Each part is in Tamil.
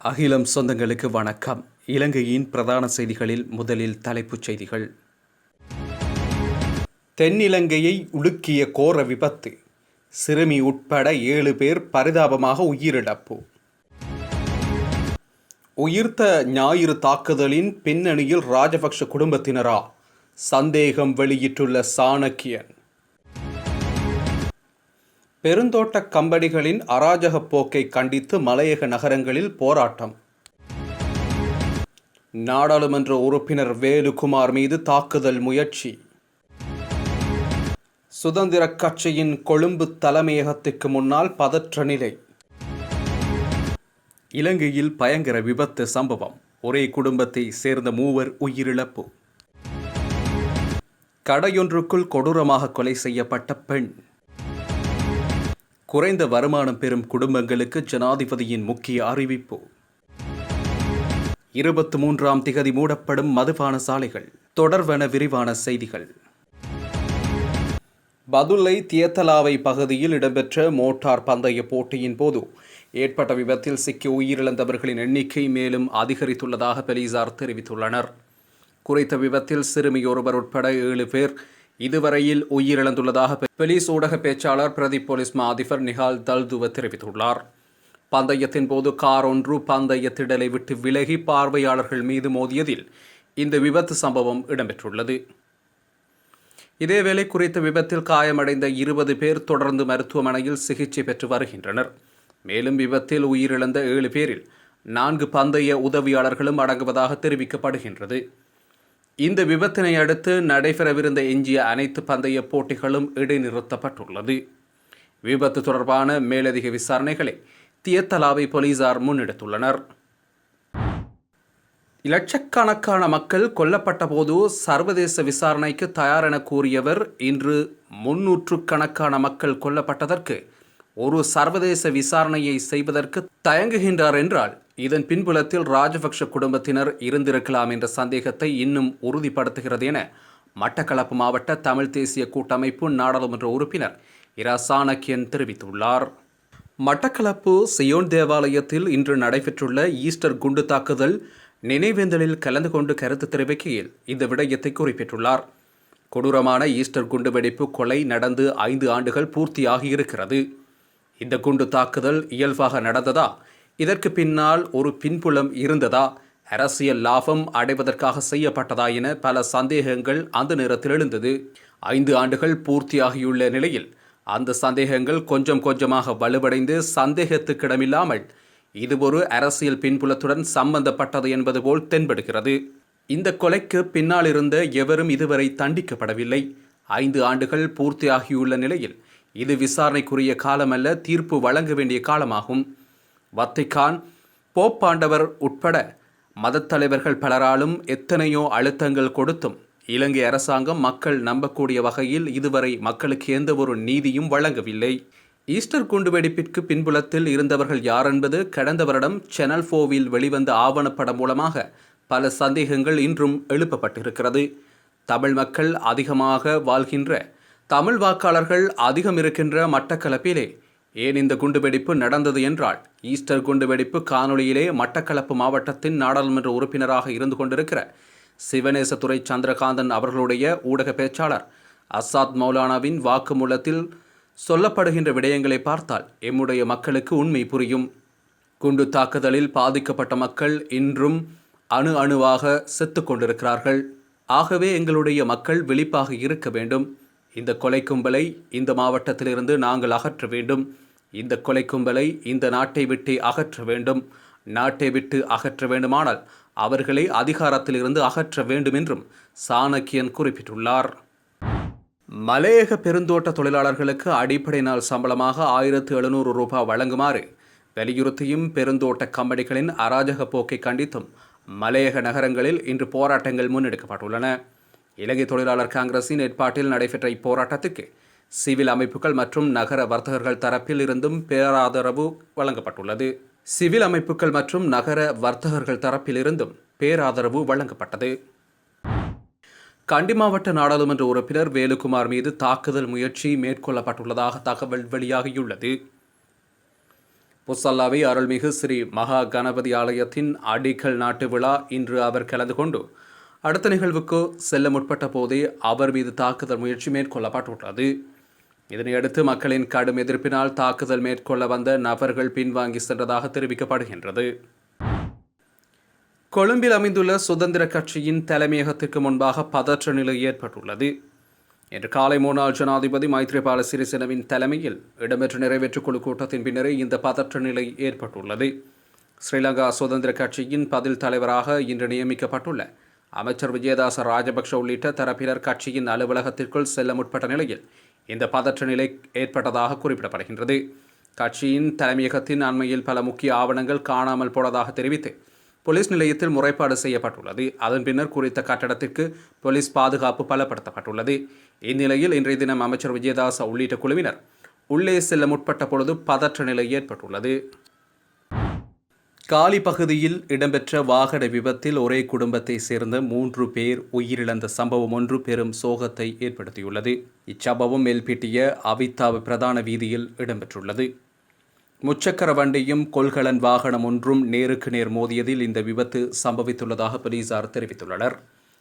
அகிலம் சொந்தங்களுக்கு வணக்கம். இலங்கையின் பிரதான செய்திகளில் முதலில் தலைப்புச் செய்திகள். தென்னிலங்கையை உலுக்கிய கோர விபத்து. சிறுமி உட்பட ஏழு பேர் பரிதாபமாக உயிரிழப்பு. உயிர்த்த ஞாயிறு தாக்குதலின் பின்னணியில் ராஜபக்ஷ குடும்பத்தினரா? சந்தேகம் வெளியிட்டுள்ள சாணக்கியன். பெருந்தோட்ட கம்பெனிகளின் அராஜக போக்கை கண்டித்து மலையக நகரங்களில் போராட்டம். நாடாளுமன்ற உறுப்பினர் வேலுகுமார் மீது தாக்குதல் முயற்சி. சுதந்திர கட்சியின் கொழும்பு தலைமையகத்துக்கு முன்னால் பதற்ற நிலை. இலங்கையில் பயங்கர விபத்து சம்பவம். ஒரே குடும்பத்தை சேர்ந்த மூவர் உயிரிழப்பு. கடையொன்றுக்குள் கொடூரமாக கொலை செய்யப்பட்ட பெண். குறைந்த வருமானம் பெறும் குடும்பங்களுக்கு ஜனாதிபதியின் முக்கிய அறிவிப்பு. இருபத்தி மூன்றாம் திகதி மூடப்படும் மதுபான சாலைகள். தொடர்வன விரிவான செய்திகள். பதுளை தியத்தலாவை பகுதியில் இடம்பெற்ற மோட்டார் பந்தய போட்டியின் போது ஏற்பட்ட விபத்தில் சிக்கி உயிரிழந்தவர்களின் எண்ணிக்கை மேலும் அதிகரித்துள்ளதாக போலீசார் தெரிவித்துள்ளனர். குறித்த விபத்தில் சிறுமியொருவர் உட்பட ஏழு பேர் இதுவரையில் உயிரிழந்துள்ளதாக பெலிஸ் ஊடக பேச்சாளர் பிரதி போலீஸ் மா அதிபர் நிஹால் தல்துவ தெரிவித்துள்ளார். பந்தயத்தின் போது கார் ஒன்று பந்தய திடலை விட்டு விலகி பார்வையாளர்கள் மீது மோதியதில் இந்த விபத்து சம்பவம் இடம்பெற்றுள்ளது. இதேவேளை குறித்த விபத்தில் காயமடைந்த இருபது பேர் தொடர்ந்து மருத்துவமனையில் சிகிச்சை பெற்று வருகின்றனர். மேலும் விபத்தில் உயிரிழந்த ஏழு பேரில் நான்கு பந்தய உதவியாளர்களும் அடங்குவதாக தெரிவிக்கப்படுகின்றது. இந்த விபத்தினை அடுத்து நடைபெறவிருந்த எஞ்சிய அனைத்து பந்தய போட்டிகளும் இடைநிறுத்தப்பட்டுள்ளது. விபத்து தொடர்பான மேலதிக விசாரணைகளை தியத்தலாவை போலீசார் முன்னெடுத்துள்ளனர். லட்சக்கணக்கான மக்கள் கொல்லப்பட்ட போது சர்வதேச விசாரணைக்கு தயார் என கூறியவர் இன்று முன்னூற்று கணக்கான மக்கள் கொல்லப்பட்டதற்கு ஒரு சர்வதேச விசாரணையை செய்வதற்கு தயங்குகின்றார் என்றால் இதன் பின்புலத்தில் ராஜபக்ஷ குடும்பத்தினர் இருந்திருக்கலாம் என்ற சந்தேகத்தை இன்னும் உறுதிப்படுத்துகிறது என மட்டக்களப்பு மாவட்ட தமிழ் தேசிய கூட்டமைப்பு நாடாளுமன்ற உறுப்பினர் இரா சாணக்கியன் தெரிவித்துள்ளார். மட்டக்களப்பு சியோன் தேவாலயத்தில் இன்று நடைபெற்றுள்ள ஈஸ்டர் குண்டு தாக்குதல் நினைவேந்தலில் கலந்து கொண்டு கருத்து தெரிவிக்கையில் இந்த விடயத்தை குறிப்பிட்டுள்ளார். கொடூரமான ஈஸ்டர் குண்டு வெடிப்பு கொலை நடந்து ஐந்து ஆண்டுகள் பூர்த்தியாகியிருக்கிறது. இந்த குண்டு தாக்குதல் இயல்பாக நடந்ததா இதற்கு பின்னால் ஒரு பின்புலம் இருந்ததா? அரசியல் லாபம் அடைவதற்காக செய்யப்பட்டதா என பல சந்தேகங்கள் அந்த நேரத்தில் எழுந்தது. ஐந்து ஆண்டுகள் பூர்த்தியாகியுள்ள நிலையில் அந்த சந்தேகங்கள் கொஞ்சம் கொஞ்சமாக வலுவடைந்து சந்தேகத்துக்கிடமில்லாமல் இது ஒரு அரசியல் பின்புலத்துடன் சம்பந்தப்பட்டது என்பது போல் தென்படுகிறது. இந்த கொலைக்கு பின்னால் இருந்த எவரும் இதுவரை தண்டிக்கப்படவில்லை. ஐந்து ஆண்டுகள் பூர்த்தியாகியுள்ள நிலையில் இது விசாரணைக்குரிய காலமல்ல தீர்ப்பு வழங்க வேண்டிய காலமாகும். வத்திகான் போப்பாண்டவர் உட்பட மதத்தலைவர்கள் பலராலும் எத்தனையோ அழுத்தங்கள் கொடுத்தும் இலங்கை அரசாங்கம் மக்கள் நம்பக்கூடிய வகையில் இதுவரை மக்களுக்கு எந்த ஒரு நீதியும் வழங்கவில்லை. ஈஸ்டர் குண்டுவெடிப்பிற்கு பின்புலத்தில் இருந்தவர்கள் யார் என்பது கடந்த வருடம் சேனல் ஃபோவில் வெளிவந்த ஆவணப்படம் மூலமாக பல சந்தேகங்கள் இன்றும் எழுப்பப்பட்டிருக்கிறது. தமிழ் மக்கள் அதிகமாக வாழ்கின்ற தமிழ் வாக்காளர்கள் அதிகம் இருக்கின்ற மட்டக்களப்பிலே ஏன் இந்த குண்டுவெடிப்பு நடந்தது என்றால் ஈஸ்டர் குண்டுவெடிப்பு காணொலியிலே மட்டக்களப்பு மாவட்டத்தின் நாடாளுமன்ற உறுப்பினராக இருந்து கொண்டிருக்கிற சிவநேசத்துறை சந்திரகாந்தன் அவர்களுடைய ஊடக பேச்சாளர் அசாத் மௌலானாவின் வாக்குமூலத்தில் சொல்லப்படுகின்ற விடயங்களை பார்த்தால் எம்முடைய மக்களுக்கு உண்மை புரியும். குண்டு தாக்குதலில் பாதிக்கப்பட்ட மக்கள் இன்றும் அணு அணுவாக செத்து கொண்டிருக்கிறார்கள். ஆகவே எங்களுடைய மக்கள் விழிப்பாக இருக்க வேண்டும். இந்த கொலை கும்பலை இந்த மாவட்டத்திலிருந்து நாங்கள் அகற்ற வேண்டும். இந்த கொலை கும்பலை இந்த நாட்டை விட்டு அகற்ற வேண்டும். நாட்டை விட்டு அகற்ற வேண்டுமானால் அவர்களை அதிகாரத்திலிருந்து அகற்ற வேண்டும் என்றும் சாணக்கியன் குறிப்பிட்டுள்ளார். மலையக பெருந்தோட்ட தொழிலாளர்களுக்கு அடிப்படை நாள் சம்பளமாக ஆயிரத்து எழுநூறு ரூபாய் வழங்குமாறு வலியுறுத்தியும் பெருந்தோட்ட கம்பெனிகளின் அராஜக போக்கை கண்டித்தும் மலையக நகரங்களில் இன்று போராட்டங்கள் முன்னெடுக்கப்பட்டுள்ளன. இலங்கை தொழிலாளர் காங்கிரசின் ஏற்பாட்டில் நடைபெற்ற இப்போராட்டத்துக்கு சிவில் அமைப்புகள் மற்றும் நகர வர்த்தகர்கள் தரப்பில் இருந்தும் பேராதரவு வழங்கப்பட்டுள்ளது. சிவில் அமைப்புகள் மற்றும் நகர வர்த்தகர்கள் தரப்பிலிருந்தும் பேராதரவு வழங்கப்பட்டது. கண்டி மாவட்ட நாடாளுமன்ற உறுப்பினர் வேலுக்குமார் மீது தாக்குதல் முயற்சி மேற்கொள்ளப்பட்டுள்ளதாக தகவல் வெளியாகியுள்ளது. புசல்லாவை அருள்மிகு ஸ்ரீ மகா கணபதி ஆலயத்தின் அடிக்கல் நாட்டு விழா இன்று அவர் கலந்து கொண்டு அடுத்த நிகழ்வுக்கு செல்ல முற்பட்ட போதே அவர் மீது தாக்குதல் முயற்சி மேற்கொள்ளப்பட்டுள்ளது. இதனையடுத்து மக்களின் கடும் எதிர்ப்பினால் தாக்குதல் மேற்கொள்ள வந்த நபர்கள் பின்வாங்கி சென்றதாக தெரிவிக்கப்படுகின்றது. கொழும்பில் அமைந்துள்ள சுதந்திர கட்சியின் தலைமையகத்திற்கு முன்பாக பதற்ற நிலை ஏற்பட்டுள்ளது. இன்று காலை முன்னாள் ஜனாதிபதி மைத்ரிபால சிறிசேனவின் தலைமையில் இடம்பெற்ற நிறைவேற்றுக் குழு கூட்டத்தின் பின்னரே இந்த பதற்ற நிலை ஏற்பட்டுள்ளது. ஸ்ரீலங்கா சுதந்திர கட்சியின் பதில் தலைவராக இன்று நியமிக்கப்பட்டுள்ள அமைச்சர் விஜயதாச ராஜபக்ஷ உள்ளிட்ட தரப்பினர் கட்சியின் அலுவலகத்திற்குள் செல்ல முற்பட்ட நிலையில் இந்த பதற்ற நிலை ஏற்பட்டதாக குறிப்பிடப்படுகின்றது. கட்சியின் தலைமையகத்தின் அண்மையில் பல முக்கிய ஆவணங்கள் காணாமல் போனதாக தெரிவித்து போலீஸ் நிலையத்தில் முறைப்பாடு செய்யப்பட்டுள்ளது. அதன் பின்னர் குறித்த கட்டடத்திற்கு போலீஸ் பாதுகாப்பு பலப்படுத்தப்பட்டுள்ளது. இந்நிலையில் இன்றைய தினம் அமைச்சர் விஜயதாச உள்ளிட்ட குழுவினர் உள்ளே செல்ல முற்பட்ட பொழுது பதற்ற நிலை ஏற்பட்டுள்ளது. காலி பகுதியில் இடம்பெற்ற வாகன விபத்தில் ஒரே குடும்பத்தை சேர்ந்த மூன்று பேர் உயிரிழந்த சம்பவம் ஒன்று பெரும் சோகத்தை ஏற்படுத்தியுள்ளது. இச்சம்பவம் எல்பிட்டிய அவித்தாவு பிரதான வீதியில் இடம்பெற்றுள்ளது. முச்சக்கர வண்டியும் கொள்கலன் வாகனம் ஒன்றும் நேருக்கு நேர் மோதியதில் இந்த விபத்து சம்பவித்துள்ளதாக போலீசார் தெரிவித்துள்ளனர்.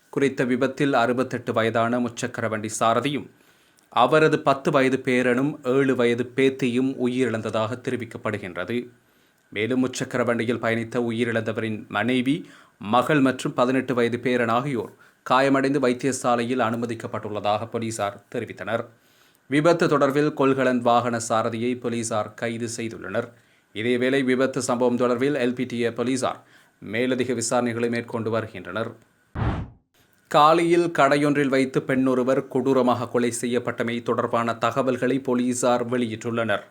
குறித்த விபத்தில் அறுபத்தெட்டு வயதான முச்சக்கர வண்டி சாரதியும் அவரது பத்து வயது பேரனும் ஏழு வயது பேத்தியும் உயிரிழந்ததாக தெரிவிக்கப்படுகின்றது. மேலும் முச்சக்கர வண்டியில் பயணித்த உயிரிழந்தவரின் மனைவி மகள் மற்றும் பதினெட்டு வயது பேரன் ஆகியோர் காயமடைந்து வைத்தியசாலையில் அனுமதிக்கப்பட்டுள்ளதாக போலீசார் தெரிவித்தனர். விபத்து தொடர்பில் கொள்கலன் வாகன சாரதியை போலீசார் கைது செய்துள்ளனர். இதேவேளை விபத்து சம்பவம் தொடர்பில் எல்பிடிஏ போலீசார் மேலதிக விசாரணைகளை மேற்கொண்டு வருகின்றனர். காலியில் கடையொன்றில் வைத்து பெண்ணொருவர் கொடூரமாக கொலை செய்யப்பட்டமை தொடர்பான தகவல்களை போலீசார் வெளியிட்டுள்ளனர்.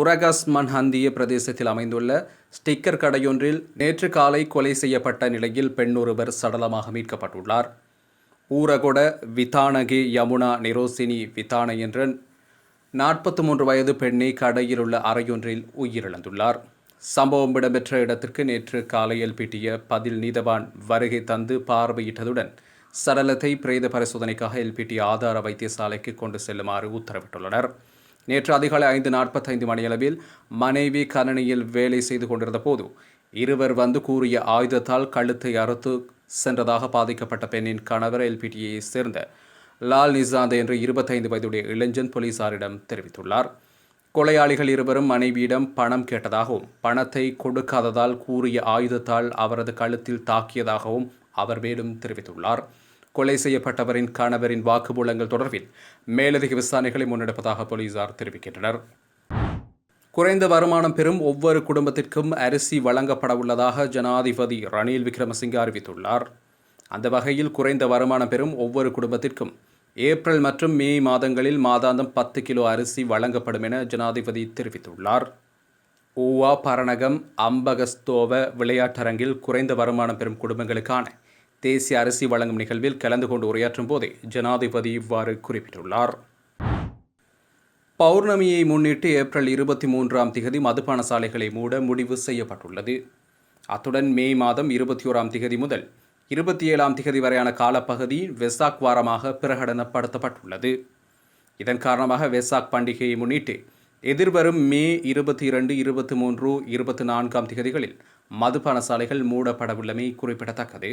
உரகஸ் மன்ஹந்திய பிரதேசத்தில் அமைந்துள்ள ஸ்டிக்கர் கடையொன்றில் நேற்று காலை கொலை செய்யப்பட்ட நிலையில் பெண்ணொருவர் சடலமாக மீட்கப்பட்டுள்ளார். ஊரகொட விதானகி யமுனா நிரோசினி விதான என்ற நாற்பத்தி மூன்று வயது பெண்ணை கடையில் உள்ள அறையொன்றில் உயிரிழந்துள்ளார். சம்பவம் இடம்பெற்ற இடத்திற்கு நேற்று காலை எல்பிட்டிய பதில் நீதவான் வருகை தந்து பார்வையிட்டதுடன் சடலத்தை பிரேத பரிசோதனைக்காக எல்பிடி ஆதார வைத்தியசாலைக்கு கொண்டு செல்லுமாறு உத்தரவிட்டுள்ளனர். நேற்று அதிகாலை ஐந்து நாற்பத்தைந்து மணியளவில் மனைவி கணனியில் வேலை செய்து கொண்டிருந்த போது இருவர் வந்து கூறிய ஆயுதத்தால் கழுத்தை அறுத்து சென்றதாக பாதிக்கப்பட்ட பெண்ணின் கணவர் எல்பிடியை சேர்ந்த லால் நிசாந்த் என்ற இருபத்தைந்து வயதுடைய இளைஞன் போலீசாரிடம் தெரிவித்துள்ளார். கொலையாளிகள் இருவரும் மனைவியிடம் பணம் கேட்டதாகவும் பணத்தை கொடுக்காததால் கூறிய ஆயுதத்தால் அவரது கழுத்தில் தாக்கியதாகவும் அவர் மேலும் தெரிவித்துள்ளார். கொலை செய்யப்பட்டவரின் கணவரின் வாக்குமூலங்கள் தொடர்பில் மேலதிக விசாரணைகளை முன்னெடுப்பதாக போலீசார் தெரிவிக்கின்றனர். குறைந்த வருமானம் பெறும் ஒவ்வொரு குடும்பத்திற்கும் அரிசி வழங்கப்பட உள்ளதாக ஜனாதிபதி ரணில் விக்ரமசிங்க அறிவித்துள்ளார். அந்த வகையில் குறைந்த வருமானம் பெறும் ஒவ்வொரு குடும்பத்திற்கும் ஏப்ரல் மற்றும் மே மாதங்களில் மாதாந்தம் பத்து கிலோ அரிசி வழங்கப்படும் என ஜனாதிபதி தெரிவித்துள்ளார். ஊவா பரணகம் அம்பகஸ்தோவ விளையாட்டரங்கில் குறைந்த வருமானம் பெறும் குடும்பங்களுக்கான தேசிய அரிசி வழங்கும் நிகழ்வில் கலந்து கொண்டு உரையாற்றும் போதே ஜனாதிபதி இவ்வாறு குறிப்பிட்டுள்ளார். பௌர்ணமியை முன்னிட்டு ஏப்ரல் இருபத்தி மூன்றாம் திகதி மதுபான சாலைகளை மூட முடிவு செய்யப்பட்டுள்ளது. அத்துடன் மே மாதம் இருபத்தி ஓராம் திகதி முதல் இருபத்தி ஏழாம் திகதி வரையான காலப்பகுதி வெசாக் வாரமாக பிரகடனப்படுத்தப்பட்டுள்ளது. இதன் காரணமாக வெசாக் பண்டிகையை முன்னிட்டு எதிர்வரும் மே இருபத்தி இரண்டு இருபத்தி மூன்று இருபத்தி நான்காம் திகதிகளில் மதுபான சாலைகள் மூடப்படவுள்ளமை குறிப்பிடத்தக்கது.